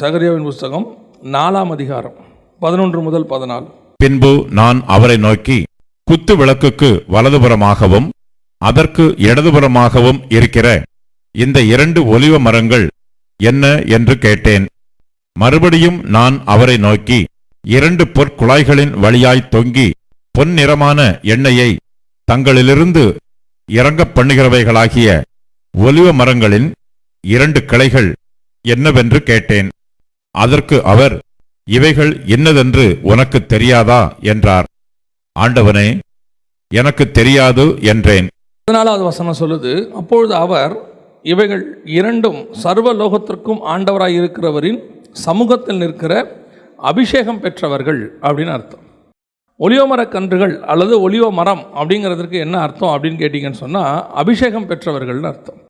சகரியாவின் புஸ்தகம் நாலாம் அதிகாரம் பதினொன்று முதல் பதினாலு. பின்பு நான் அவரை நோக்கி குத்து விளக்குக்கு வலதுபுறமாகவும் அதற்கு இடதுபுறமாகவும் இருக்கிற இந்த இரண்டு ஒலிவ மரங்கள் என்ன என்று கேட்டேன். மறுபடியும் நான் அவரை நோக்கி இரண்டு பொற்குழாய்களின் வழியாய் தொங்கி பொன்னிறமான எண்ணெயை தங்களிலிருந்து இறங்கப் பண்ணுகிறவைகளாகிய ஒலிவ மரங்களின் இரண்டு கிளைகள் என்னவென்று கேட்டேன். அதற்கு அவர் இவைகள் என்னதென்று உனக்கு தெரியாதா? என்றார். ஆண்டவனே எனக்கு தெரியாது என்றேன். பதினாலாவது வசனம் சொல்லுது அப்பொழுது அவர் இவைகள் இரண்டும் சர்வ லோகத்திற்கும் ஆண்டவராய் இருக்கிறவரின் சமூகத்தில் நிற்கிற அபிஷேகம் பெற்றவர்கள் அப்படின்னு அர்த்தம். ஒலிவமர கன்றுகள் அல்லது ஒளியோ மரம் அப்படிங்கிறதுக்கு என்ன அர்த்தம் அப்படின்னு கேட்டிங்கன்னு சொன்னால் அபிஷேகம் பெற்றவர்கள்னு அர்த்தம்.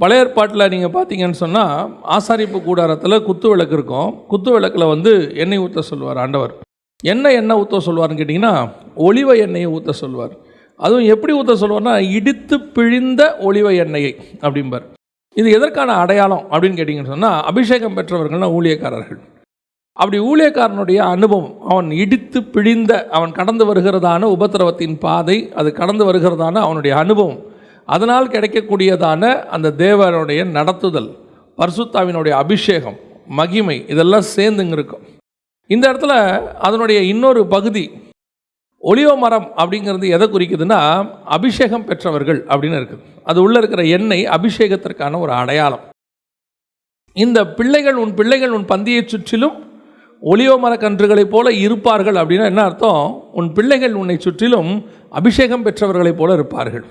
பழைய ஏற்பாட்டில் நீங்கள் பார்த்தீங்கன்னு சொன்னால் ஆசாரிப்பு கூடாரத்தில் குத்து விளக்கு இருக்கும். குத்து விளக்கில் வந்து எண்ணெய் ஊற்ற சொல்லுவார் ஆண்டவர். என்ன எண்ணெய் ஊற்ற சொல்லுவார்னு கேட்டிங்கன்னா ஒளிவ எண்ணெயை ஊற்ற சொல்லுவார். அதுவும் எப்படி ஊற்ற சொல்லுவார்னா இடித்து பிழிந்த ஒளிவ எண்ணெயை அப்படிம்பார். இது எதற்கான அடையாளம் அப்படின்னு கேட்டிங்கன்னு சொன்னால் அபிஷேகம் பெற்றவர்கள்னா ஊழியக்காரர்கள். அப்படி ஊழியக்காரனுடைய அனுபவம் அவன் இடித்து பிழிந்த அவன் கடந்து வருகிறதான உபத்திரவத்தின் பாதை அது கடந்து வருகிறதான அவனுடைய அனுபவம். அதனால் கிடைக்கக்கூடியதான அந்த தேவனுடைய நடத்துதல் பர்சுத்தாவினுடைய அபிஷேகம் மகிமை இதெல்லாம் சேர்ந்துங்க இருக்கும். இந்த இடத்துல அதனுடைய இன்னொரு பகுதி ஒளியோ மரம் அப்படிங்கிறது எதை குறிக்குதுன்னா அபிஷேகம் பெற்றவர்கள் அப்படின்னு இருக்குது. அது உள்ளே இருக்கிற எண்ணெய் அபிஷேகத்திற்கான ஒரு அடையாளம். இந்த பிள்ளைகள் உன் பிள்ளைகள் உன் பந்தியை சுற்றிலும் ஒளியோ மரக்கன்றுகளைப் போல இருப்பார்கள் அப்படின்னா என்ன அர்த்தம்? உன் பிள்ளைகள் உன்னை சுற்றிலும் அபிஷேகம் பெற்றவர்களைப் போல இருப்பார்கள்.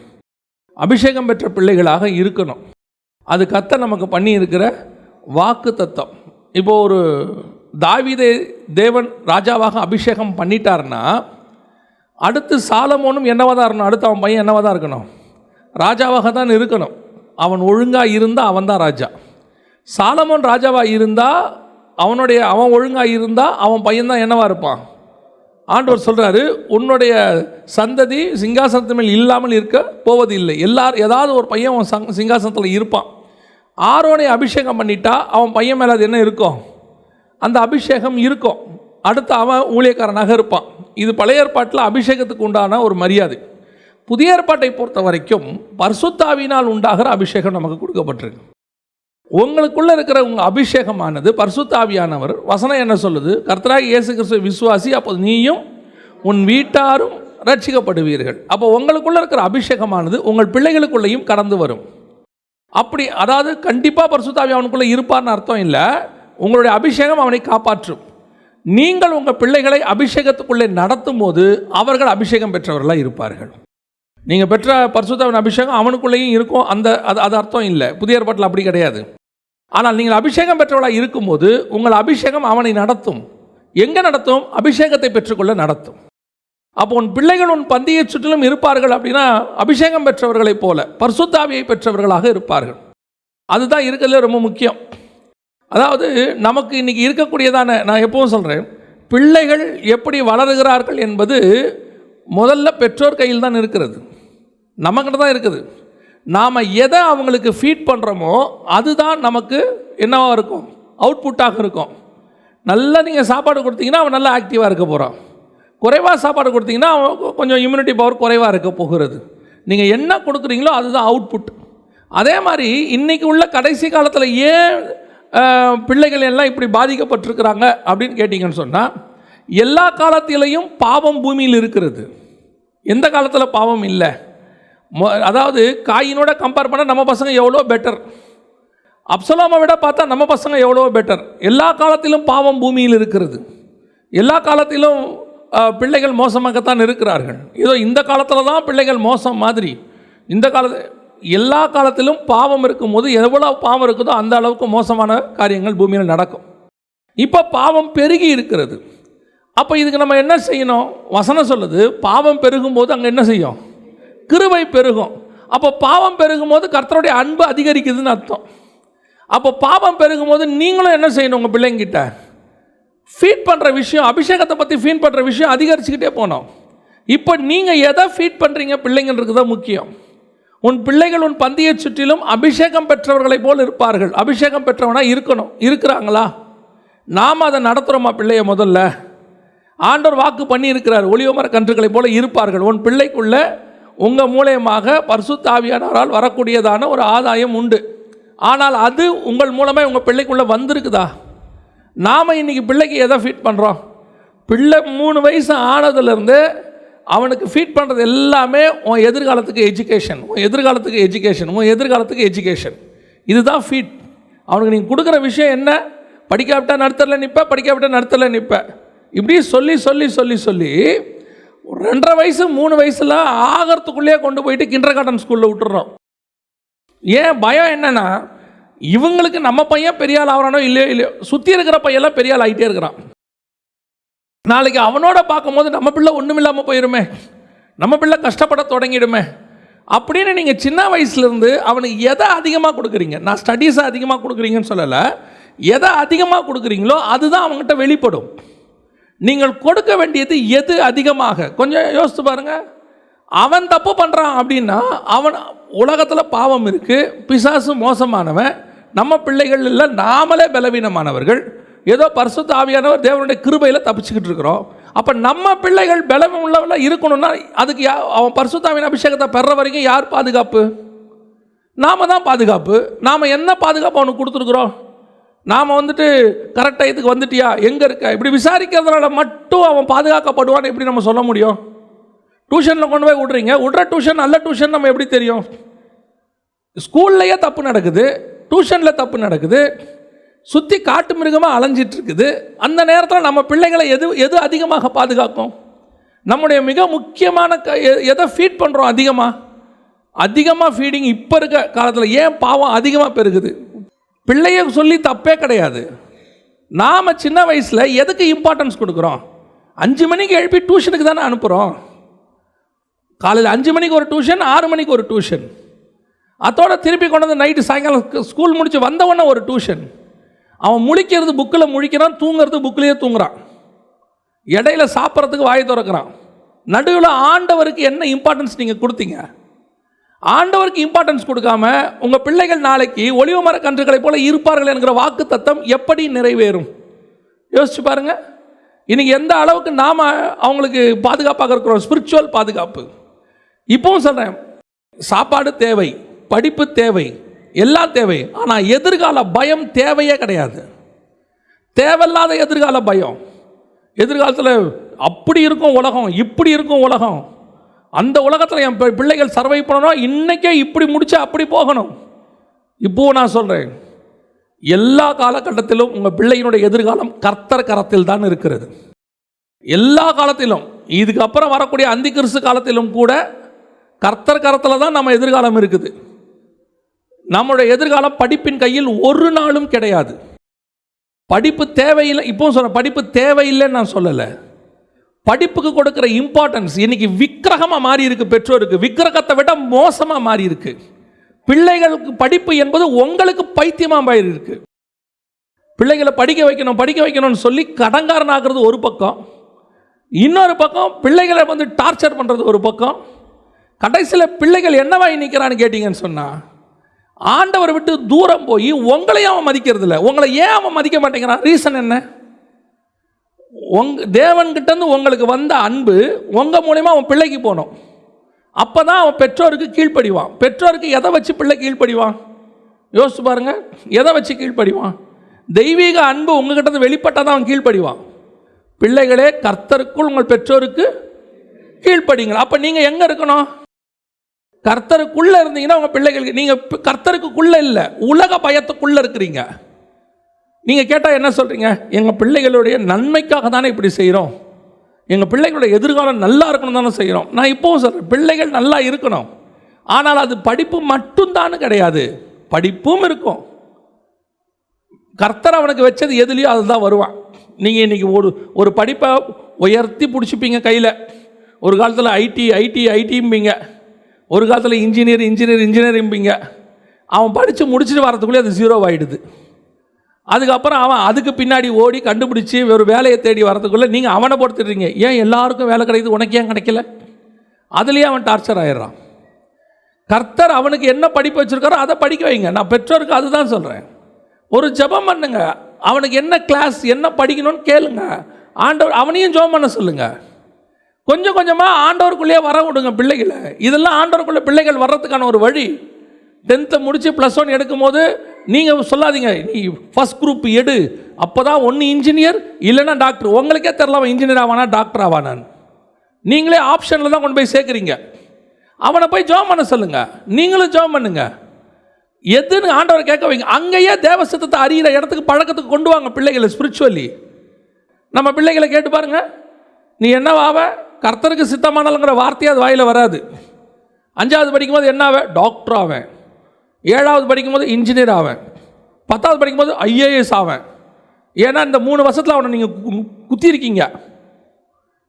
அபிஷேகம் பெற்ற பிள்ளைகளாக இருக்கணும். அது கத்த நமக்கு பண்ணியிருக்கிற வாக்கு தத்தம். இப்போ ஒரு தாவிதே தேவன் ராஜாவாக அபிஷேகம் பண்ணிட்டார்னா அடுத்து சாலமோனும் என்னவாக தான் இருக்கணும்? அடுத்து அவன் பையன் என்னவாக தான் இருக்கணும்? ராஜாவாக தான் இருக்கணும். அவன் ஒழுங்காக இருந்தால் அவன் தான் ராஜா. சாலமோன் ராஜாவாக இருந்தால் அவனுடைய அவன் ஒழுங்காக இருந்தால் அவன் பையன்தான் என்னவாக இருப்பான்? ஆண்டவர் சொல்கிறாரு உன்னுடைய சந்ததி சிங்காசனத்து மேல் இல்லாமல் இருக்க போவது இல்லை எல்லார் ஏதாவது ஒரு பையன் அவன் சங் சிங்காசனத்தில் இருப்பான். ஆரோனை அபிஷேகம் பண்ணிட்டா அவன் பையன் மேலே அது என்ன இருக்கும்? அந்த அபிஷேகம் இருக்கும். அடுத்து அவன் ஊழியக்காரனாக இருப்பான். இது பழைய ஏற்பாட்டில் அபிஷேகத்துக்கு உண்டான ஒரு மரியாதை. புதிய ஏற்பாட்டை பொறுத்த வரைக்கும் பர்சுத்தாவினால் உண்டாகிற அபிஷேகம் நமக்கு கொடுக்கப்பட்டிருக்கு. உங்களுக்குள்ளே இருக்கிற உங்கள் அபிஷேகமானது பர்சுத்தாவியானவர் வசனம் என்ன சொல்லுது? கர்த்தராக இயேசு கிறிஸ்துவ விசுவாசி அப்போது நீயும் உன் வீட்டாரும் ரட்சிக்கப்படுவீர்கள் அப்போ உங்களுக்குள்ள இருக்கிற அபிஷேகமானது உங்கள் பிள்ளைகளுக்குள்ளேயும் கடந்து வரும். அப்படி அதாவது கண்டிப்பாக பரிசுத்தாவி அவனுக்குள்ளே இருப்பார்னு அர்த்தம் இல்லை. உங்களுடைய அபிஷேகம் அவனை காப்பாற்றும். நீங்கள் உங்கள் பிள்ளைகளை அபிஷேகத்துக்குள்ளே நடத்தும் போது அவர்கள் அபிஷேகம் பெற்றவர்களாக இருப்பார்கள். நீங்கள் பெற்ற பரிசுத்தாவின் அபிஷேகம் அவனுக்குள்ளேயும் இருக்கும். அந்த அது அது அர்த்தம் இல்லை. புதிய ஏற்பாட்டில் அப்படி கிடையாது. ஆனால் நீங்கள் அபிஷேகம் பெற்றவளாக இருக்கும்போது உங்கள் அபிஷேகம் அவனை நடத்தும். எங்கே நடத்தும்? அபிஷேகத்தை பெற்றுக்கொள்ள நடத்தும். அப்போ உன் பிள்ளைகள் உன் பந்தியை சுற்றிலும் இருப்பார்கள் அப்படின்னா அபிஷேகம் பெற்றவர்களைப் போல பர்சுத்தாவியை பெற்றவர்களாக இருப்பார்கள். அதுதான் இருக்கிறதுல ரொம்ப முக்கியம். அதாவது நமக்கு இன்றைக்கி இருக்கக்கூடியதான நான் எப்பவும் சொல்கிறேன் பிள்ளைகள் எப்படி வளருகிறார்கள் என்பது முதல்ல பெற்றோர் கையில் தான் இருக்கிறது. நம்மக்கிட்ட தான் இருக்குது. நாம் எதை அவங்களுக்கு ஃபீட் பண்ணுறோமோ அதுதான் நமக்கு என்னவாக இருக்கும்? அவுட்புட்டாக இருக்கும். நல்லா நீங்கள் சாப்பாடு கொடுத்தீங்கன்னா அவன் நல்லா ஆக்டிவாக இருக்க போகிறான் குறைவாக சாப்பாடு கொடுத்தீங்கன்னா அவன் கொஞ்சம் இம்யூனிட்டி பவர் குறைவாக இருக்க போகிறது. நீங்கள் என்ன கொடுக்குறீங்களோ அதுதான் அவுட்புட் அதே மாதிரி இன்றைக்கி உள்ள கடைசி காலத்தில் ஏன் பிள்ளைகள் எல்லாம் இப்படி பாதிக்கப்பட்டிருக்கிறாங்க அப்படின்னு கேட்டிங்கன்னு சொன்னால் எல்லா காலத்திலையும் பாவம் பூமியில் இருக்கிறது. எந்த காலத்தில் பாவம் இல்லை? அதாவது காயினோட கம்பேர் பண்ண நம்ம பசங்க எவ்வளோ பெட்டர் அப்சலோமை விட பார்த்தா நம்ம பசங்க எவ்வளோ பெட்டர் எல்லா காலத்திலும் பாவம் பூமியில் இருக்கிறது. எல்லா காலத்திலும் பிள்ளைகள் மோசமாகத்தான் இருக்கிறார்கள். ஏதோ இந்த காலத்தில் தான் பிள்ளைகள் மோசம் மாதிரி. இந்த காலத்து எல்லா காலத்திலும் பாவம் இருக்கும்போது எவ்வளோ பாவம் இருக்குதோ அந்த அளவுக்கு மோசமான காரியங்கள் பூமியில் நடக்கும். இப்போ பாவம் பெருகி இருக்கிறது. அப்போ இதுக்கு நம்ம என்ன செய்யணும்? வசனம் சொல்லுது பாவம் பெருகும்போது அங்கே என்ன செய்யும்? கிருவை பெருகும். அப்போ பாவம் பெருகும்போது கர்த்தருடைய அன்பு அதிகரிக்குதுன்னு அர்த்தம். அப்போ பாவம் பெருகும்போது நீங்களும் என்ன செய்யணும் உங்கள் பிள்ளைங்கிட்ட? ஃபீட் பண்ணுற விஷயம் அபிஷேகத்தை பற்றி ஃபீட் பண்ணுற விஷயம் அதிகரிச்சுக்கிட்டே போனோம். இப்போ நீங்கள் எதை ஃபீட் பண்ணுறீங்க பிள்ளைங்களுக்கு தான் முக்கியம். உன் பிள்ளைகள் உன் பந்தியை சுற்றிலும் அபிஷேகம் பெற்றவர்களைப் போல் இருப்பார்கள். அபிஷேகம் பெற்றவனா இருக்கணும். இருக்கிறாங்களா? நாம் அதை நடத்துகிறோமா பிள்ளைய முதல்ல? ஆண்டவர் வாக்கு பண்ணி இருக்கிறார் ஒளிவமர கன்றுகளைப் போல இருப்பார்கள். உன் பிள்ளைக்குள்ளே உங்கள் மூலயமாக பரிசுத்தாவியானவரால் வரக்கூடியதான ஒரு ஆதாயம் உண்டு. ஆனால் அது உங்கள் மூலமாக உங்கள் பிள்ளைக்குள்ளே வந்திருக்குதா? நாம் இன்றைக்கி பிள்ளைக்கு எதை ஃபீட் பண்ணுறோம் பிள்ளை மூணு வயசு ஆனதுலேருந்து அவனுக்கு ஃபீட் பண்ணுறது எல்லாமே உன் எதிர்காலத்துக்கு எஜுகேஷன் உன் எதிர்காலத்துக்கு எஜுகேஷன் உன் எதிர்காலத்துக்கு எஜுகேஷன் இதுதான் ஃபீட் அவனுக்கு நீங்கள் கொடுக்குற விஷயம் என்ன? படிக்காவிட்டா நடுத்தரில் நிற்ப படிக்காவிட்டா நடத்தல நிற்ப இப்படி சொல்லி சொல்லி சொல்லி சொல்லி ரெண்டரை வயசு மூணு வயசில் ஆகிறதுக்குள்ளேயே கொண்டு போயிட்டு கிண்டர் கார்டன் ஸ்கூலில் விட்டுறோம். ஏன் பயம் என்னென்னா இவங்களுக்கு நம்ம பையன் பெரிய ஆள் ஆகிறானோ இல்லையோ இல்லையோ சுற்றி இருக்கிற பையெல்லாம் பெரிய ஆள் ஆகிட்டே இருக்கிறான். நாளைக்கு அவனோட பார்க்கும்போது நம்ம பிள்ளை ஒன்றும் இல்லாமல் போயிருமே நம்ம பிள்ளை கஷ்டப்பட தொடங்கிடுமே அப்படின்னு நீங்கள் சின்ன வயசுலேருந்து அவனுக்கு எதை அதிகமாக கொடுக்குறீங்க? நான் ஸ்டடீஸை அதிகமாக கொடுக்குறீங்கன்னு சொல்லலை எதை அதிகமாக கொடுக்குறீங்களோ அதுதான் அவங்ககிட்ட வெளிப்படும். நீங்கள் கொடுக்க வேண்டியது எது அதிகமாக? கொஞ்சம் யோசித்து பாருங்கள் அவன் தப்பு பண்ணுறான் அப்படின்னா அவன் உலகத்தில் பாவம் இருக்குது பிசாசு மோசமானவன் நம்ம பிள்ளைகள் இல்லை நாமளே பலவீனமானவர்கள் ஏதோ பரிசுத்த ஆவியானவர் தேவனுடைய கிருபையில் தப்பிச்சுக்கிட்டு இருக்கிறோம். அப்போ நம்ம பிள்ளைகள் பலவீனம் உள்ளவெல்லாம் இருக்கணும்னா அதுக்கு யா அவன் பரிசுத்தாவின் அபிஷேகத்தை பெற வரைக்கும் யார் பாதுகாப்பு? நாம தான் பாதுகாப்பு. நாம் என்ன பாதுகாப்பு அவனுக்கு கொடுத்துருக்குறோம்? நாம் வந்துட்டு கரெக்ட் டயத்துக்கு வந்துட்டியா? எங்கே இருக்க? இப்படி விசாரிக்கிறதுனால மட்டும் அவன் பாதுகாக்கப்படுவான்னு எப்படி நம்ம சொல்ல முடியும்? டியூஷனில் கொண்டு போய் விட்றீங்க. விட்ற டியூஷன் நல்ல டியூஷன் நம்ம எப்படி தெரியும்? ஸ்கூல்லையே தப்பு நடக்குது. டியூஷனில் தப்பு நடக்குது. சுற்றி காட்டு மிருகமாக அலைஞ்சிட்டு இருக்குது அந்த நேரத்தில் நம்ம பிள்ளைங்களை எது எது அதிகமாக பாதுகாக்கும்? நம்முடைய மிக முக்கியமான க எதை ஃபீட் பண்ணுறோம் அதிகமாக அதிகமாக ஃபீடிங் இப்போ இருக்க காலத்தில். ஏன் பாவம் அதிகமாக பெருகுது? பிள்ளைய சொல்லி தப்பே கிடையாது. நாம் சின்ன வயசில் எதுக்கு இம்பார்ட்டன்ஸ் கொடுக்குறோம்? அஞ்சு மணிக்கு எழுப்பி டியூஷனுக்கு தானே அனுப்புகிறோம் காலையில் அஞ்சு மணிக்கு ஒரு டியூஷன் ஆறு மணிக்கு ஒரு டியூஷன் அதோட திருப்பி கொண்டு வந்து நைட்டு சாயங்காலம் ஸ்கூல் முடிச்சு வந்தவொடனே ஒரு டியூஷன் அவன் முழிக்கிறது புக்கில் முழிக்கிறான் தூங்குறது புக்கிலேயே தூங்குறான். இடையில சாப்பிட்றதுக்கு வாய் திறக்கிறான். நடுவில் ஆண்டவருக்கு என்ன இம்பார்ட்டன்ஸ் நீங்கள் கொடுத்தீங்க? ஆண்டவருக்கு இம்பார்ட்டன்ஸ் கொடுக்காம உங்கள் பிள்ளைகள் நாளைக்கு ஒளிவு மர கன்றுகளைப் போல இருப்பார்கள் என்கிற வாக்கு தத்தம் எப்படி நிறைவேறும்? யோசிச்சு பாருங்க. இன்னைக்கு எந்த அளவுக்கு நாம் அவங்களுக்கு பாதுகாப்பாக இருக்கிறோம்? ஸ்பிரிச்சுவல் பாதுகாப்பு. இப்பவும் சொல்கிறேன் சாப்பாடு தேவை படிப்பு தேவை எல்லாம் தேவை. ஆனால் எதிர்கால பயம் தேவையே கிடையாது. தேவையில்லாத எதிர்கால பயம். எதிர்காலத்தில் அப்படி இருக்கும் உலகம் இப்படி இருக்கும் உலகம். அந்த உலகத்தில் என் பிள்ளைகள் சர்வை பண்ணணும் இன்றைக்கே இப்படி முடிச்சு அப்படி போகணும். இப்போ நான் சொல்கிறேன் எல்லா காலகட்டத்திலும் உங்கள் பிள்ளையினுடைய எதிர்காலம் கர்த்தர் கரத்தில் தான் இருக்கிறது. எல்லா காலத்திலும் இதுக்கப்புறம் வரக்கூடிய அந்தி கிறிஸ்து காலத்திலும் கூட கர்த்தர் கரத்தில் தான் நம்ம எதிர்காலம் இருக்குது. நம்மளுடைய எதிர்காலம் படிப்பின் கையில் ஒரு நாளும் கிடையாது. படிப்பு தேவையில்லை இப்போ சொல்கிறேன் படிப்பு தேவையில்லைன்னு நான் சொல்லலை. படிப்புக்கு கொடுக்குற இம்பார்ட்டன்ஸ் இன்னைக்கு விக்கிரகமாக மாறி இருக்கு பெற்றோருக்கு. விக்கிரகத்தை விட மோசமாக மாறி இருக்கு பிள்ளைகளுக்கு படிப்பு என்பது உங்களுக்கு பைத்தியமாக மாறி இருக்கு பிள்ளைகளை படிக்க வைக்கணும் படிக்க வைக்கணும்னு சொல்லி கடங்காரன் ஆகிறது ஒரு பக்கம். இன்னொரு பக்கம் பிள்ளைகளை வந்து டார்ச்சர் பண்ணுறது ஒரு பக்கம். கடைசியில் பிள்ளைகள் என்னவாய் நிற்கிறான்னு கேட்டிங்கன்னு சொன்னால் ஆண்டவரை விட்டு தூரம் போய் உங்களையும் அவன் மதிக்கிறது இல்லை உங்களை ஏன் அவன் மதிக்க மாட்டேங்கிறான்? ரீசன் என்ன? உங்க தேவன்கிட்டேருந்து உங்களுக்கு வந்த அன்பு உங்கள் மூலிமா அவன் பிள்ளைக்கு போகணும் அப்போ தான் அவன் பெற்றோருக்கு கீழ்ப்படிவான். பெற்றோருக்கு எதை வச்சு பிள்ளை கீழ்ப்படிவான்? யோசிச்சு பாருங்கள் எதை வச்சு கீழ்ப்படிவான்? தெய்வீக அன்பு உங்ககிட்ட வெளிப்பட்டால் தான் அவன் கீழ்ப்படிவான். பிள்ளைகளே கர்த்தருக்குள் உங்கள் பெற்றோருக்கு கீழ்ப்படிங்கள். அப்போ நீங்கள் எங்கே இருக்கணும்? கர்த்தருக்குள்ளே இருந்தீங்கன்னா உங்கள் பிள்ளைகளுக்கு நீங்கள் கர்த்தருக்குள்ளே இல்லை உலக பயத்துக்குள்ளே இருக்கிறீங்க. நீங்கள் கேட்டால் என்ன சொல்கிறீங்க எங்கள் பிள்ளைகளுடைய நன்மைக்காக தானே இப்படி செய்கிறோம் எங்கள் பிள்ளைகளுடைய எதிர்காலம் நல்லா இருக்கணும் தானே செய்கிறோம் நான் இப்போவும் சொல்கிறேன் பிள்ளைகள் நல்லா இருக்கணும். ஆனால் அது படிப்பு மட்டும்தானு கிடையாது. படிப்பும் இருக்கும். கர்த்தர் அவனுக்கு வச்சது எதுலேயோ அதுதான் வருவான். நீங்கள் இன்றைக்கி ஒரு ஒரு படிப்பை உயர்த்தி பிடிச்சிப்பீங்க கையில். ஒரு காலத்தில் ஐடி ஐடி ஐடிம்பிங்க. ஒரு காலத்தில் இன்ஜினியர் இன்ஜினியர் இன்ஜினியரிம்பிங்க. அவன் படித்து முடிச்சுட்டு வரதுக்குள்ளே அது ஜீரோ ஆகிடுது அதுக்கப்புறம் அவன் அதுக்கு பின்னாடி ஓடி கண்டுபிடிச்சி ஒரு வேலையை தேடி வரதுக்குள்ளே நீங்கள் அவனை பொறுத்துடுறீங்க. ஏன் எல்லாருக்கும் வேலை கிடைக்குது? உனக்கு ஏன் கிடைக்கல? அதுலேயே அவன் டார்ச்சர் ஆயிடுறான். கர்த்தர் அவனுக்கு என்ன படிப்பு வச்சுருக்காரோ அதை படிக்க வைங்க. நான் பெற்றோருக்கு அதுதான் சொல்கிறேன் ஒரு ஜெபம் பண்ணுங்க. அவனுக்கு என்ன கிளாஸ் என்ன படிக்கணும்னு கேளுங்க. ஆண்டவர் அவனையும் ஜெபம் பண்ண சொல்லுங்கள் கொஞ்சம் கொஞ்சமாக ஆண்டவருக்குள்ளேயே வர விடுங்க பிள்ளைகளை. இதெல்லாம் ஆண்டவருக்குள்ளே பிள்ளைகள் வர்றதுக்கான ஒரு வழி. டென்த்தை முடித்து ப்ளஸ் ஒன் எடுக்கும்போது நீங்கள் சொல்லாதீங்க. நீ ஃபஸ்ட் குரூப் எடு. அப்போ தான் ஒன்று இன்ஜினியர் இல்லைனா டாக்டர் உங்களுக்கே தெரில அவன் இன்ஜினியர் ஆவானா டாக்டர் ஆவானான்னு. நீங்களே ஆப்ஷனில் தான் கொண்டு போய் சேர்க்குறீங்க. அவனை போய் ஜாம் பண்ண சொல்லுங்க. நீங்களும் ஜாம் பண்ணுங்க. எதுன்னு ஆண்டவர் கேட்க வைங்க. அங்கேயே தேவ சித்தத்தை அறியிற இடத்துக்கு பழக்கத்துக்கு கொண்டு வாங்க பிள்ளைகளை ஸ்பிரிச்சுவலி நம்ம பிள்ளைகளை கேட்டு பாருங்க. நீ என்னவாவ கர்த்தருக்கு சித்தமானலங்கிற வார்த்தையே அது வாயில் வராது. அஞ்சாவது படிக்கும்போது என்ன டாக்டர் ஆவேன். ஏழாவது படிக்கும்போது இன்ஜினியர் ஆவேன். பத்தாவது படிக்கும்போது ஐஏஎஸ் ஆவேன். ஏன்னா இந்த மூணு வருஷத்தில் அவனை நீங்கள் குத்திருக்கீங்க.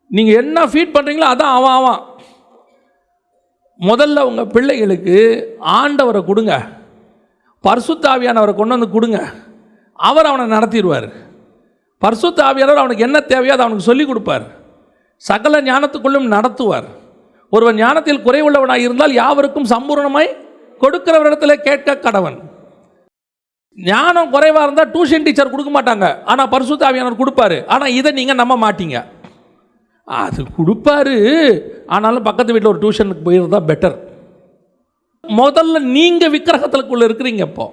நீங்கள் என்ன ஃபீட் பண்ணுறீங்களோ அதான் அவன் அவன். முதல்ல உங்கள் பிள்ளைகளுக்கு ஆண்டவரை கொடுங்க. பரிசுத்தாவியானவரை கொண்டு வந்து கொடுங்க. அவர் அவனை நடத்திடுவார். பரிசுத்தாவியானவர் அவனுக்கு என்ன தேவையோ அதை அவனுக்கு சொல்லிக் கொடுப்பார். சகல ஞானத்துக்குள்ளும் நடத்துவார். ஒருவன் ஞானத்தில் குறைவுள்ளவனாக இருந்தால் யாவருக்கும் சம்பூர்ணமாய் கொடுக்கிறவரிடத்தில் கேட்க கடவன் ஞானம் குறைவாக இருந்தால் டியூஷன் டீச்சர் கொடுக்க மாட்டாங்க. ஆனால் பரிசுத்தாவியானவர் கொடுப்பாரு. ஆனால் இதை நீங்கள் நம்ப மாட்டீங்க. அது கொடுப்பாரு. ஆனாலும் பக்கத்து வீட்டில் ஒரு டியூஷனுக்கு போயிருந்தா பெட்டர் முதல்ல நீங்கள் விக்கிரகத்துக்குள்ளே இருக்கிறீங்க இப்போ.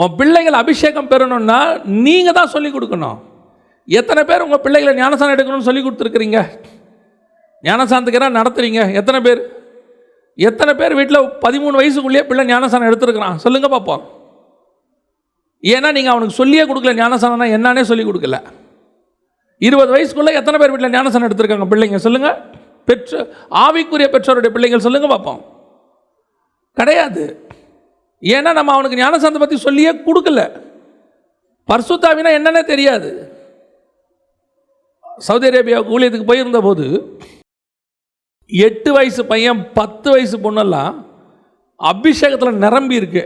உன் பிள்ளைகள் அபிஷேகம் பெறணும்னா நீங்கள் தான் சொல்லிக் கொடுக்கணும். எத்தனை பேர் உங்கள் பிள்ளைகளை ஞானசானம் எடுக்கணும்னு சொல்லி கொடுத்துருக்குறீங்க? ஞானசானத்துக்கு நடத்துகிறீங்க எத்தனை பேர்? எத்தனை பேர் வீட்டில் பதிமூணு வயசுக்குள்ளேயே பிள்ளை ஞானசானம் எடுத்துருக்கிறான்? சொல்லுங்க பார்ப்போம் ஏன்னா நீங்கள் அவனுக்கு சொல்லியே கொடுக்கல ஞானசானம்னா என்னன்னே சொல்லி கொடுக்கல. இருபது வயசுக்குள்ளே எத்தனை பேர் வீட்டில் ஞானசானம் எடுத்திருக்காங்க பிள்ளைங்க? சொல்லுங்கள் பெற்று ஆவிக்குரிய பெற்றோருடைய பிள்ளைங்கள் சொல்லுங்க பார்ப்போம் கிடையாது. ஏன்னா நம்ம அவனுக்கு ஞானசானத்தை பற்றி சொல்லியே கொடுக்கல. பர்சுத்தாவினா என்னன்னே தெரியாது. சவுதி அரேபியாவுக்கு ஊழியத்துக்கு போயிருந்த போது எட்டு வயசு பையன் பத்து வயசு பொண்ணெல்லாம் அபிஷேகத்தில் நிரம்பி இருக்கு.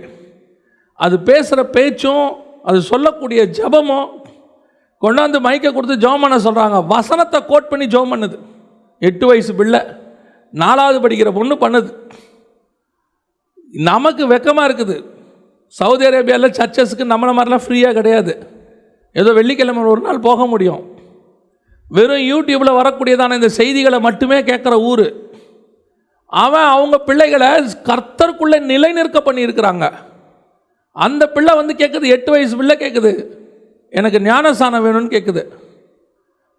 அது பேசுகிற பேச்சும் அது சொல்லக்கூடிய ஜபமும் கொண்டாந்து மைக்கை கொடுத்து ஜோம் பண்ண சொல்கிறாங்க வசனத்தை கோட் பண்ணி ஜோம் பண்ணுது. எட்டு வயசு பிள்ளை நாலாவது படிக்கிற பொண்ணு பண்ணுது. நமக்கு வெக்கமாக இருக்குது. சவுதி அரேபியாவில் சர்ச்சஸுக்கு நம்மளை மாதிரிலாம் ஃப்ரீயாக கிடையாது. ஏதோ வெள்ளிக்கிழமை ஒரு நாள் போக முடியும். வெறும் யூடியூப்பில் வரக்கூடியதான இந்த செய்திகளை மட்டுமே கேட்குற ஊர். அவன் அவங்க பிள்ளைகளை கர்த்தருக்குள்ளே நிலைநிற்க பண்ணியிருக்கிறாங்க. அந்த பிள்ளை வந்து கேட்குது எட்டு வயசு பிள்ளை கேட்குது. எனக்கு ஞானஸ்தானம் வேணும்னு கேட்குது.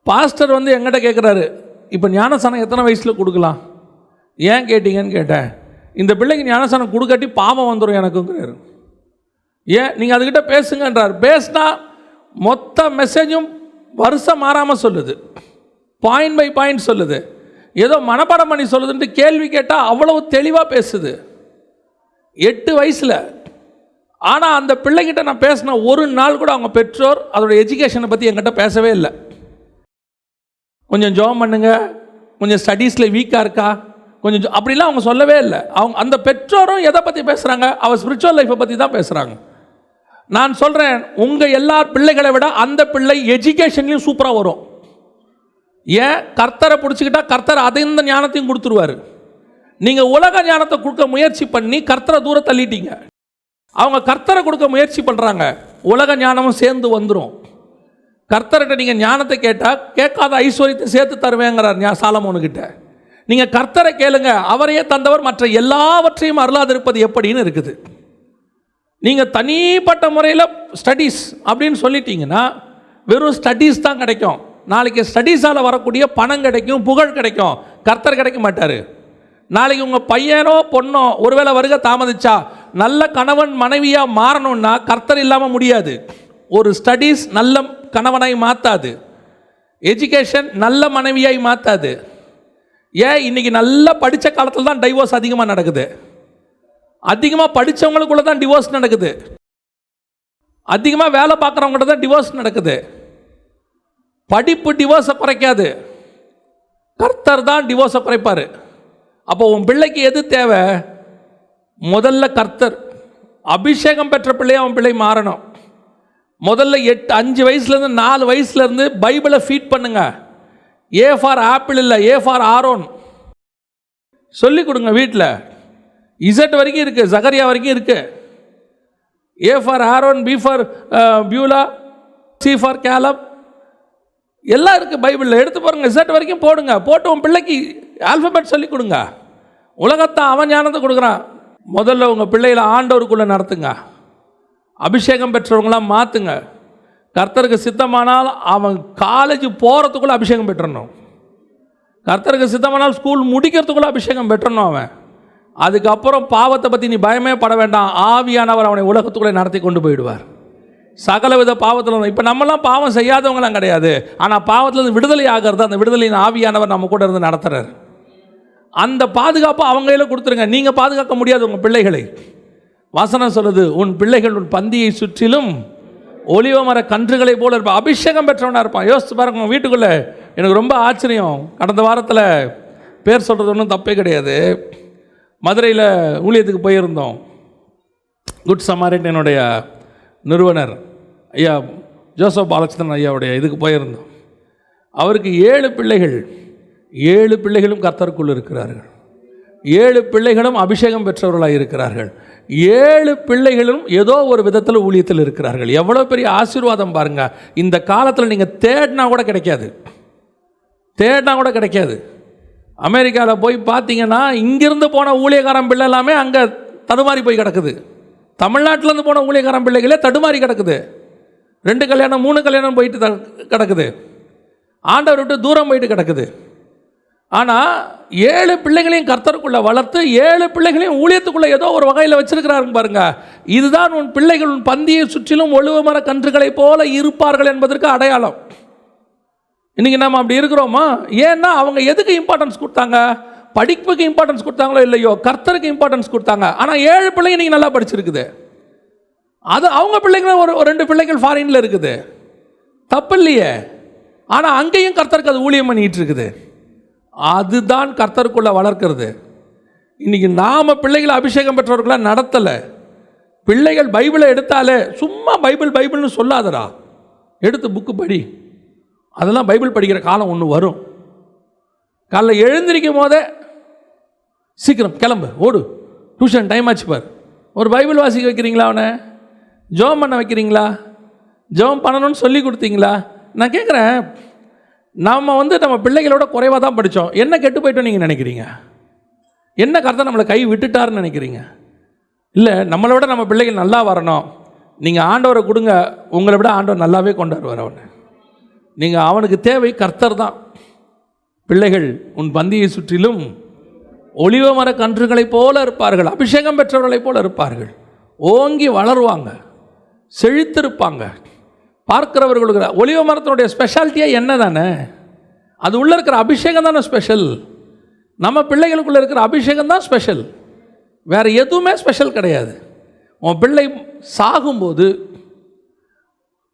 பாஸ்டர் வந்து எங்கிட்ட கேட்குறாரு இப்போ ஞானஸ்தானம் எத்தனை வயசில் கொடுக்கலாம்? ஏன் கேட்டீங்கன்னு கேட்டேன். இந்த பிள்ளைக்கு ஞானஸ்தானம் கொடுக்காட்டி பாவம் வந்துடும் எனக்குங்கிறாரு. ஏன்? நீங்கள் அதுக்கிட்ட பேசுங்கன்றார். பேசினா மொத்த மெசேஜும் வருஷம் மாறாமல் சொல்லுது. பாயிண்ட் பை பாயிண்ட் சொல்லுது. ஏதோ மனப்பாடம் பண்ணி சொல்லுதுன்ட்டு கேள்வி கேட்டால் அவ்வளவு தெளிவாக பேசுது. எட்டு வயசில். ஆனால் அந்த பிள்ளைகிட்ட நான் பேசின ஒரு நாள் கூட அவங்க பெற்றோர் அதோட எஜுகேஷனை பற்றி என்கிட்ட பேசவே இல்லை. கொஞ்சம் ஜோம் பண்ணுங்க. கொஞ்சம் ஸ்டடீஸில் வீக்காக இருக்கா? கொஞ்சம் அப்படிலாம் அவங்க சொல்லவே இல்லை. அவங்க அந்த பெற்றோரும் எதை பற்றி பேசுகிறாங்க அவள் ஸ்பிரிச்சுவல் லைஃப்பை பற்றி தான் பேசுகிறாங்க நான் சொல்கிறேன் உங்கள் எல்லா பிள்ளைகளை விட அந்த பிள்ளை எஜுகேஷன்லையும் சூப்பராக வரும். ஏன்? கர்த்தரை பிடிச்சிக்கிட்டா கர்த்தர் அதை இந்த ஞானத்தையும் கொடுத்துருவாரு. நீங்கள் உலக ஞானத்தை கொடுக்க முயற்சி பண்ணி கர்த்தரை தூரம் தள்ளிட்டீங்க. அவங்க கர்த்தரை கொடுக்க முயற்சி பண்ணுறாங்க உலக ஞானமும் சேர்ந்து வந்துடும் கர்த்தர்கிட்ட நீங்கள் ஞானத்தை கேட்டால் கேட்காத ஐஸ்வர்யத்தை சேர்த்து தருவேங்கிறார் ஞா சாலமோனுக்கிட்ட நீங்கள் கர்த்தரை கேளுங்க அவரையே தந்தவர் மற்ற எல்லாவற்றையும் அருளாதிருப்பது எப்படின்னு இருக்குது. நீங்கள் தனிப்பட்ட முறையில் ஸ்டடீஸ் அப்படின்னு சொல்லிட்டீங்கன்னா வெறும் ஸ்டடீஸ் தான் கிடைக்கும். நாளைக்கு ஸ்டடீஸால் வரக்கூடிய பணம் கிடைக்கும் புகழ் கிடைக்கும். கர்த்தர் கிடைக்க மாட்டார். நாளைக்கு உங்கள் பையனோ பொண்ணோ ஒருவேளை வருக தாமதிச்சா நல்ல கணவன் மனைவியாக மாறணும்னா கர்த்தர் இல்லாமல் முடியாது. ஒரு ஸ்டடீஸ் நல்ல கணவனாய் மாற்றாது எஜுகேஷன் நல்ல மனைவியாய் மாற்றாது ஏன்? இன்னைக்கு நல்லா படித்த காலத்தில் தான் டைவோர்ஸ் அதிகமாக நடக்குது. அதிகமாக படித்தவங்களுக்குள்ள தான் டிவோர்ஸ் நடக்குது. அதிகமாக வேலை பார்க்குறவங்கள்ட்ட தான் டிவோர்ஸ் நடக்குது. படிப்பு டிவோர்ஸை குறைக்காது. கர்த்தர் தான் டிவோர்ஸை குறைப்பார். அப்போ உன் பிள்ளைக்கு எது தேவை? முதல்ல கர்த்தர். அபிஷேகம் பெற்ற பிள்ளையை அவன் பிள்ளை மாறணும். முதல்ல எட்டு அஞ்சு வயசுலேருந்து நாலு வயசுலேருந்து பைபிளை ஃபீட் பண்ணுங்க. ஏ ஃபார் ஆப்பிள் இல்லை ஏ ஃபார் ஆரோன். சொல்லிக் கொடுங்க வீட்டில். இசட் வரைக்கும் இருக்குது ஜகரியா வரைக்கும் இருக்குது A for Aaron B for Beulah C for Caleb எல்லாம் இருக்குது பைபிளில். எடுத்து பாருங்கள் இசட் வரைக்கும் போடுங்க. போட்டு உன் பிள்ளைக்கு ஆல்ஃபபெட் சொல்லி கொடுங்க. உலகத்தை அவன் ஞானத்தை கொடுக்குறான். முதல்ல உங்கள் பிள்ளைகளை ஆண்டவருக்குள்ளே நடத்துங்க. அபிஷேகம் பெற்றவங்களாம் மாற்றுங்க கர்த்தருக்கு சித்தமானால் அவன் காலேஜ் போகிறதுக்குள்ளே அபிஷேகம் பெற்றணும் கர்த்தருக்கு சித்தமானால் ஸ்கூல் முடிக்கிறதுக்குள்ளே அபிஷேகம் பெற்றணும் அவன். அதுக்கப்புறம் பாவத்தை பற்றி நீ பயமே பட வேண்டாம். ஆவியானவர் அவனை உலகத்துக்குள்ளே நடத்தி கொண்டு போயிடுவார். சகலவித பாவத்தில் இப்போ நம்மலாம் பாவம் செய்யாதவங்களாம் கிடையாது. ஆனால் பாவத்திலிருந்து விடுதலை ஆகிறது அந்த விடுதலையின் ஆவியானவர் நம்ம கூட இருந்து நடத்துகிறார் அந்த பாதுகாப்பு அவங்க கையில் கொடுத்துருங்க. நீங்கள் பாதுகாக்க முடியாது உங்கள் பிள்ளைகளை. வசனம் சொல்லுது உன் பிள்ளைகள் உன் பந்தியை சுற்றிலும் ஒளிவ மர கன்றுகளை போல இருப்பான் அபிஷேகம் பெற்றவனாக இருப்பான். யோசித்து பாருங்க வீட்டுக்குள்ளே. எனக்கு ரொம்ப ஆச்சரியம். கடந்த வாரத்தில் பேர் சொல்கிறது ஒன்றும் தப்பே கிடையாது. மதுரையில் ஊழியத்துக்கு போயிருந்தோம். குட் சமாரிட்டனுடைய நிறுவனர் ஐயா ஜோசப் பாலச்சந்திரன் ஐயாவுடைய இதுக்கு போயிருந்தோம். அவருக்கு ஏழு பிள்ளைகள் ஏழு பிள்ளைகளும் கர்த்தருக்குள் இருக்கிறார்கள். ஏழு பிள்ளைகளும் அபிஷேகம் பெற்றவர்களாக இருக்கிறார்கள். ஏழு பிள்ளைகளும் ஏதோ ஒரு விதத்தில் ஊழியத்தில் இருக்கிறார்கள். எவ்வளோ பெரிய ஆசீர்வாதம் பாருங்கள் இந்த காலத்தில் நீங்கள் தேடினா கூட கிடைக்காது. தேடினா கூட கிடைக்காது. அமெரிக்காவில் போய் பார்த்தீங்கன்னா இங்கிருந்து போன ஊழியக்காரன் பிள்ளை எல்லாமே அங்கே தடுமாறி போய் கிடக்குது. தமிழ்நாட்டிலேருந்து போன ஊழியக்காரன் பிள்ளைகளே தடுமாறி கிடக்குது. ரெண்டு கல்யாணம் மூணு கல்யாணம் போயிட்டு த கிடக்குது. ஆண்டவர் விட்டு தூரம் போயிட்டு கிடக்குது. ஆனால் ஏழு பிள்ளைகளையும் கர்த்தருக்குள்ளே வளர்த்து ஏழு பிள்ளைகளையும் ஊழியத்துக்குள்ளே ஏதோ ஒரு வகையில் வச்சிருக்கிறாருங்க பாருங்க. இதுதான் உன் பிள்ளைகள் உன் பந்தியை சுற்றிலும் ஒழுவு மர கன்றுகளைப் போல இருப்பார்கள் என்பதற்கு அடையாளம். இன்றைக்கி நம்ம அப்படி இருக்கிறோமா? ஏன்னா அவங்க எதுக்கு இம்பார்ட்டன்ஸ் கொடுத்தாங்க? படிப்புக்கு இம்பார்ட்டன்ஸ் கொடுத்தாங்களோ இல்லையோ? கர்த்தருக்கு இம்பார்ட்டன்ஸ் கொடுத்தாங்க. ஆனால் ஏழு பிள்ளைங்க நீங்கள் நல்லா படிச்சிருக்குது. அது அவங்க பிள்ளைங்களும் ஒரு ஒரு ரெண்டு பிள்ளைகள் ஃபாரினில் இருக்குது. தப்பு இல்லையே. ஆனால் அங்கேயும் கர்த்தருக்கு அது ஊழியம் பண்ணிட்டு இருக்குது. அதுதான் கர்த்தருக்குள்ளே வளர்க்கிறது. இன்றைக்கி நாம் பிள்ளைகளை அபிஷேகம் பெற்றவர்களாக நடத்தலை. பிள்ளைகள் பைபிளை எடுத்தாலே சும்மா பைபிள் பைபிள்னு சொல்லாதடா. எடுத்து புக்கு படி. அதெல்லாம் பைபிள் படிக்கிற காலம் ஒன்று வரும். காலைல எழுந்திருக்கும் போதே சீக்கிரம் கிளம்பு ஓடு. டியூஷன் டைம் ஆச்சு பார். ஒரு பைபிள் வாசிக்க வைக்கிறீங்களா அவனை? ஜெபம் பண்ண வைக்கிறீங்களா? ஜோம் பண்ணணும்னு சொல்லி கொடுத்தீங்களா? நான் கேட்குறேன் நம்ம வந்து நம்ம பிள்ளைகளோட குறைவாக தான் படித்தோம் என்ன கெட்டு போயிட்டோம் நீங்கள் நினைக்கிறீங்க? என்ன கருத்தை நம்மளை கை விட்டுட்டாருன்னு நினைக்கிறீங்க? இல்லை நம்மளை விட நம்ம பிள்ளைகள் நல்லா வரணும். நீங்கள் ஆண்டவரை கொடுங்க உங்களை விட ஆண்டவர் நல்லாவே கொண்டாடுவார் அவனை. நீங்கள் அவனுக்கு தேவை கர்த்தர் தான். பிள்ளைகள் உன் பந்தியை சுற்றிலும் ஒளிவ மர கன்றுகளைப் போல இருப்பார்கள் அபிஷேகம் பெற்றவர்களைப் போல இருப்பார்கள். ஓங்கி வளருவாங்க செழித்திருப்பாங்க. பார்க்கிறவர்களுக்கு ஒளிவ மரத்தினுடைய ஸ்பெஷாலிட்டியாக என்ன தானே அது உள்ளே இருக்கிற அபிஷேகம் தானே ஸ்பெஷல் நம்ம பிள்ளைகளுக்குள்ளே இருக்கிற அபிஷேகம் தான் ஸ்பெஷல் வேறு எதுவுமே ஸ்பெஷல் கிடையாது. உன் பிள்ளை சாகும்போது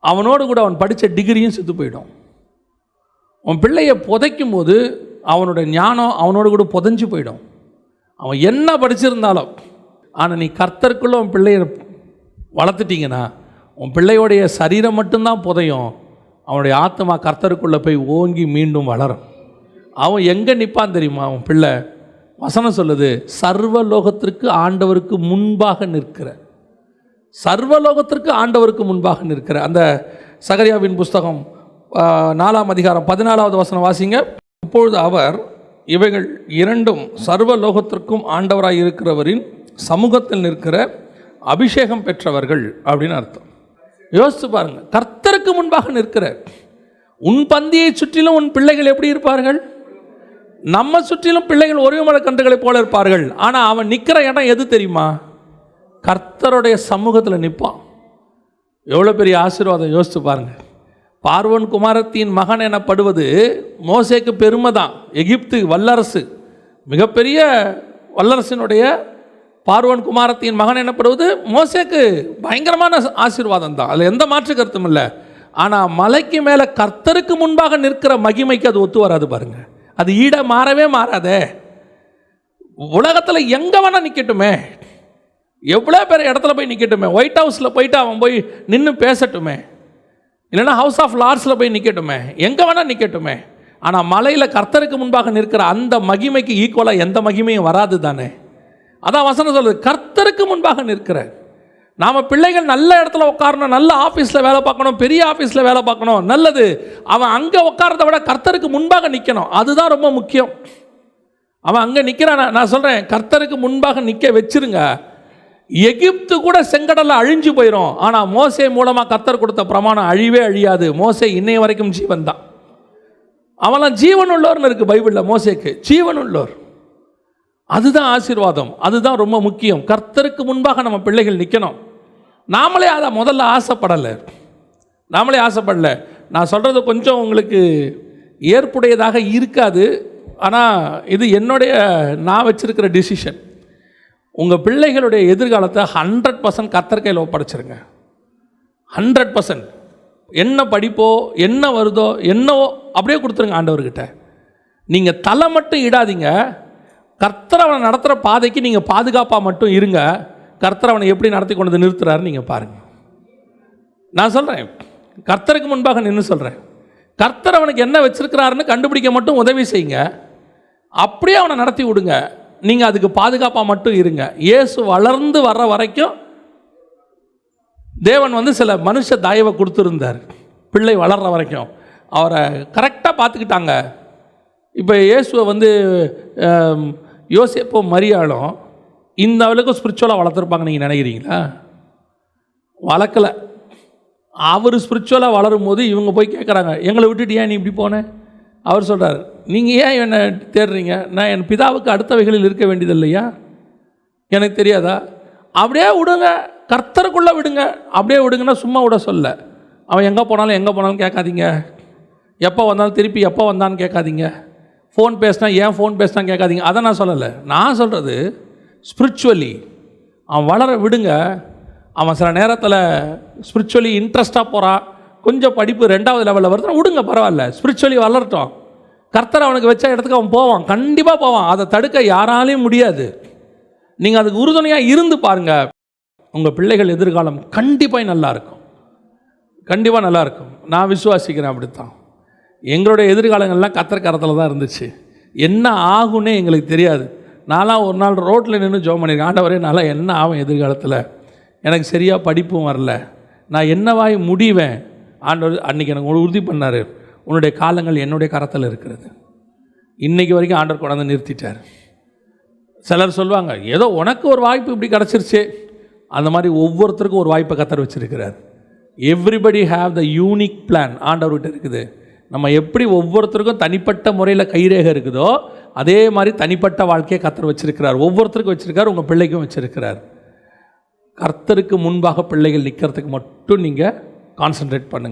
அவனோடு கூட அவன் படித்த டிகிரியும் செத்து போயிடும். உன் பிள்ளையை புதைக்கும் போது அவனோட ஞானம் அவனோடு கூட புதைஞ்சு போயிடும். அவன் என்ன படிச்சிருந்தாலும் ஆனால் நீ கர்த்தருக்குள்ளே உன் பிள்ளையை வளர்த்துட்டீங்கன்னா உன் பிள்ளையோடைய சரீரம் மட்டும்தான் புதையும். அவனுடைய ஆத்மா கர்த்தருக்குள்ளே போய் ஓங்கி மீண்டும் வளரும். அவன் எங்கே நிற்பான் தெரியுமா? அவன் பிள்ளை வசனம் சொல்லுது சர்வ லோகத்திற்கு ஆண்டவருக்கு முன்பாக நிற்கிற. சர்வலோகத்திற்கு ஆண்டவருக்கு முன்பாக நிற்கிற அந்த சகரியாவின் புஸ்தகம் நாலாம் அதிகாரம் பதினாலாவது வசனம் வாசிங்க. இப்பொழுது அவர் இவைகள் இரண்டும் சர்வலோகத்திற்கும் ஆண்டவராக இருக்கிறவரின் சமூகத்தில் நிற்கிற அபிஷேகம் பெற்றவர்கள் அப்படின்னு அர்த்தம். யோசித்து பாருங்க கர்த்தருக்கு முன்பாக நிற்கிற உன் பந்தியை சுற்றிலும் உன் பிள்ளைகள் எப்படி இருப்பார்கள்? நம்ம சுற்றிலும் பிள்ளைகள் ஒரே மரக்கன்றுகளைப் போல இருப்பார்கள். ஆனால் அவன் நிற்கிற இடம் எது தெரியுமா? கர்த்தருடைய சமூகத்தில் நிற்பான் எவ்வளோ பெரிய ஆசீர்வாதம் யோசித்து பாருங்க. பார்வன் குமாரத்தின் மகன் எனப்படுவது மோசேக்கு பெருமை தான் எகிப்து வல்லரசு. மிகப்பெரிய வல்லரசினுடைய பார்வன் குமாரத்தின் மகன் எனப்படுவது மோசேக்கு பயங்கரமான ஆசீர்வாதம் தான் அதில் எந்த மாற்று கருத்தும் இல்லை. ஆனால் மலைக்கு மேலே கர்த்தருக்கு முன்பாக நிற்கிற மகிமைக்கு அது ஒத்து வராது பாருங்கள் அது ஈட மாறவே மாறாதே. உலகத்தில் எங்கே வேணால் நிற்கட்டுமே எவ்வளோ பேர் இடத்துல போய் நிற்கட்டுமே ஒயிட் ஹவுஸில் போயிட்டு அவன் போய் நின்று பேசட்டுமே. இல்லைன்னா ஹவுஸ் ஆஃப் லார்ட்ஸில் போய் நிற்கட்டுமே எங்கே வேணால் நிற்கட்டுமே ஆனால் மலையில் கர்த்தருக்கு முன்பாக நிற்கிற அந்த மகிமைக்கு ஈக்குவலாக எந்த மகிமையும் வராது தானே? அதான் வசனம் சொல்லுது கர்த்தருக்கு முன்பாக நிற்கிற. நாம் பிள்ளைகள் நல்ல இடத்துல உட்காரணும் நல்ல ஆஃபீஸில் வேலை பார்க்கணும் பெரிய ஆஃபீஸில் வேலை பார்க்கணும். நல்லது. அவன் அங்கே உட்காரத விட கர்த்தருக்கு முன்பாக நிற்கணும் அதுதான் ரொம்ப முக்கியம். அவன் அங்கே நிற்கிறான் நான் சொல்கிறேன் கர்த்தருக்கு முன்பாக நிற்க வச்சிருங்க. எகிப்து கூட செங்கடலில் அழிஞ்சு போயிடும் ஆனால் மோசை மூலமாக கத்தர் கொடுத்த பிரமாணம் அழிவே அழியாது. மோசே இன்னைய வரைக்கும் ஜீவன் தான் அவெல்லாம் ஜீவன் உள்ளோர்னு இருக்குது பைபிளில் மோசேக்கு. ஜீவன் உள்ளோர் அதுதான் ஆசீர்வாதம். அதுதான் ரொம்ப முக்கியம். கர்த்தருக்கு முன்பாக நம்ம பிள்ளைகள் நிற்கணும் நாமளே அதை முதல்ல ஆசைப்படலை. நாமளே ஆசைப்படல. நான் சொல்கிறது கொஞ்சம் உங்களுக்கு ஏற்புடையதாக இருக்காது. ஆனால் இது என்னுடைய நான் வச்சுருக்கிற டிசிஷன் உங்கள் பிள்ளைகளுடைய எதிர்காலத்தை ஹண்ட்ரட் பர்சன்ட் கத்தர்கையில் ஒப்படைச்சிருங்க. ஹண்ட்ரட் பர்சன்ட் என்ன படிப்போ என்ன வருதோ என்னவோ அப்படியே கொடுத்துருங்க ஆண்டவர்கிட்ட. நீங்கள் தலை மட்டும் இடாதீங்க. கர்த்தரவனை நடத்துகிற பாதைக்கு நீங்கள் பாதுகாப்பாக மட்டும் இருங்க. கர்த்தர் அவனை எப்படி நடத்தி கொண்டு வந்து நிறுத்துறாருன்னு நீங்கள் பாருங்கள் நான் சொல்கிறேன் கர்த்தருக்கு முன்பாக நின்று சொல்கிறேன் கர்த்தர் அவனுக்கு என்ன வச்சுருக்கிறாருன்னு கண்டுபிடிக்க மட்டும் உதவி செய்யுங்க. அப்படியே அவனை நடத்தி விடுங்க. நீங்கள் அதுக்கு பாதுகாப்பாக மட்டும் இருங்க. இயேசு வளர்ந்து வர்ற வரைக்கும் தேவன் வந்து சில மனுஷ தயவை கொடுத்துருந்தார். பிள்ளை வளர்கிற வரைக்கும். அவரை கரெக்டாக பார்த்துக்கிட்டாங்க. இப்போ இயேசுவை வந்து யோசிப்போ மரியாளும் இந்த அளவுக்கு ஸ்பிரிச்சுவலாக வளர்த்துருப்பாங்க நீங்கள் நினைக்கிறீங்களா? வளர்க்கலை. அவர் ஸ்பிரிச்சுவலாக வளரும் போது இவங்க போய் கேட்குறாங்க எங்களை விட்டுட்டு ஏன் நீ இப்படி போன? அவர் சொல்கிறார் நீங்கள் ஏன் என்னை தேடுறீங்க? நான் என் பிதாவுக்கு அடுத்தவைகளில் இருக்க வேண்டியது இல்லையா எனக்கு தெரியாதா? அப்படியே விடுங்க கர்த்தருக்குள்ளே விடுங்க. அப்படியே விடுங்கன்னா சும்மா விட சொல்ல. அவன் எங்கே போனாலும் எங்கே போனாலும் கேட்காதீங்க. எப்போ வந்தாலும் திருப்பி எப்போ வந்தான்னு கேட்காதீங்க. ஃபோன் பேசினா ஏன் ஃபோன் பேசினா கேட்காதீங்க. அதை நான் சொல்லலை. நான் சொல்கிறது ஸ்பிரிச்சுவலி அவன் வளர விடுங்க. அவன் சில நேரத்தில் ஸ்பிரிச்சுவலி இன்ட்ரெஸ்ட்டாக போகிறான் கொஞ்சம் படிப்பு ரெண்டாவது லெவலில் வருதுன்னா விடுங்க பரவாயில்ல. ஸ்பிரிச்சுவலி வளரட்டும். கர்த்தர் அவனுக்கு வச்ச இடத்துக்கு அவன் போவான். கண்டிப்பாக போவான். அதை தடுக்க யாராலையும் முடியாது. நீங்கள் அதுக்கு உறுதுணையாக இருந்து பாருங்க. உங்கள் பிள்ளைகள் எதிர்காலம் கண்டிப்பாக நல்லா இருக்கும். கண்டிப்பாக நல்லா இருக்கும். நான் விசுவாசிக்கிறேன் அப்படித்தான். எங்களுடைய எதிர்காலங்கள்லாம் கத்திரக்காரத்தில் தான் இருந்துச்சு. என்ன ஆகும்னே எங்களுக்கு தெரியாது. நான்லாம் ஒரு நாள் ரோட்டில் நின்று ஜோம் பண்ணியிருக்கேன். ஆண்டவரே நல்லா என்ன ஆகும் எதிர்காலத்தில்? எனக்கு சரியாக படிப்பும் வரல. நான் என்னவாய் முடிவேன்? ஆண்டவர் அன்றைக்கி எனக்கு உறுதி பண்ணார். உன்னுடைய காலங்கள் என்னுடைய கரத்தில் இருக்கிறது. இன்னைக்கு வரைக்கும் ஆண்டவர் கொண்டாந்து நிறுத்திட்டார். சிலர் சொல்லுவாங்க ஏதோ உனக்கு ஒரு வாய்ப்பு இப்படி கிடச்சிருச்சு. அந்த மாதிரி ஒவ்வொருத்தருக்கும் ஒரு வாய்ப்பை கத்தர் வச்சுருக்கிறார். Everybody have the unique plan ஆண்டவர்கிட்ட இருக்குது. நம்ம எப்படி ஒவ்வொருத்தருக்கும் தனிப்பட்ட முறையில் கைரேகை இருக்குதோ அதே மாதிரி தனிப்பட்ட வாழ்க்கையை கத்தர் வச்சிருக்கிறார். ஒவ்வொருத்தருக்கும் வச்சுருக்கார் உங்கள் பிள்ளைக்கும் வச்சுருக்கிறார். கர்த்தருக்கு முன்பாக பிள்ளைகள் நிற்கிறதுக்கு மட்டும் நீங்கள் கான்சென்ட்ரேட் பண்ணுங்கள்